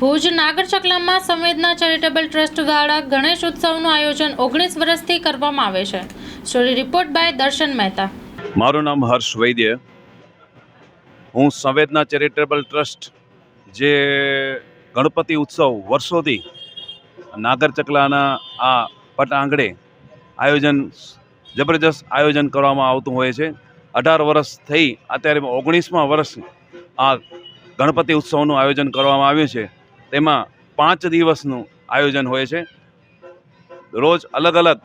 ભુજ નાગર ચકલામાં સંવેદના charitable trust દ્વારા ગણેશ ઉત્સવનું આયોજન ઓગણીસ વર્ષથી કરવામાં આવે છે. સ્ટોરી રિપોર્ટ બાય દર્શન મહેતા. મારું નામ હર્ષ વૈદ્ય. હું સંવેદના ચેરિટેબલ ટ્રસ્ટ જે ગણપતિ ઉત્સવ વર્ષોથી નાગર ચકલાના આ પટ આંગણે આયોજન, જબરજસ્ત આયોજન કરવામાં આવતું હોય છે. અઢાર વર્ષ થઈ અત્યારે ઓગણીસમાં વર્ષ આ ગણપતિ ઉત્સવનું આયોજન કરવામાં આવ્યું છે. તેમાં પાંચ દિવસનું આયોજન હોય છે. રોજ અલગ અલગ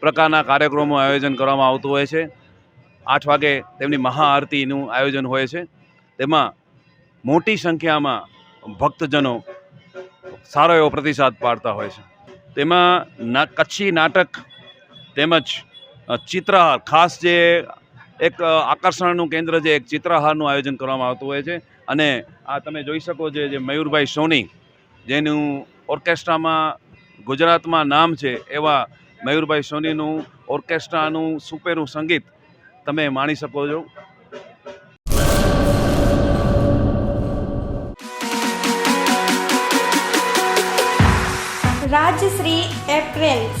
પ્રકારના કાર્યક્રમો આયોજન કરવામાં આવતું હોય છે. આઠ વાગે તેમની મહાઆરતીનું આયોજન હોય છે. તેમાં મોટી સંખ્યામાં ભક્તજનો સારો એવો પ્રતિસાદ પાડતા હોય છે. તેમાં ના કચ્છી નાટક તેમજ ચિત્રહાર ખાસ જે એક આકર્ષણનું કેન્દ્ર છે, એક ચિત્રહારનું આયોજન કરવામાં આવતું હોય છે. અને આ તમે જોઈ શકો છો જે મયુરભાઈ સોની, જેનું ઓર્કેસ્ટ્રામાં ગુજરાતમાં નામ છે, એવા મયુરભાઈ સોનીનું ઓર્કેસ્ટ્રાનું સુપેરું સંગીત તમે માણી શકો છો. રાજશ્રી એપ્રેલ્સ.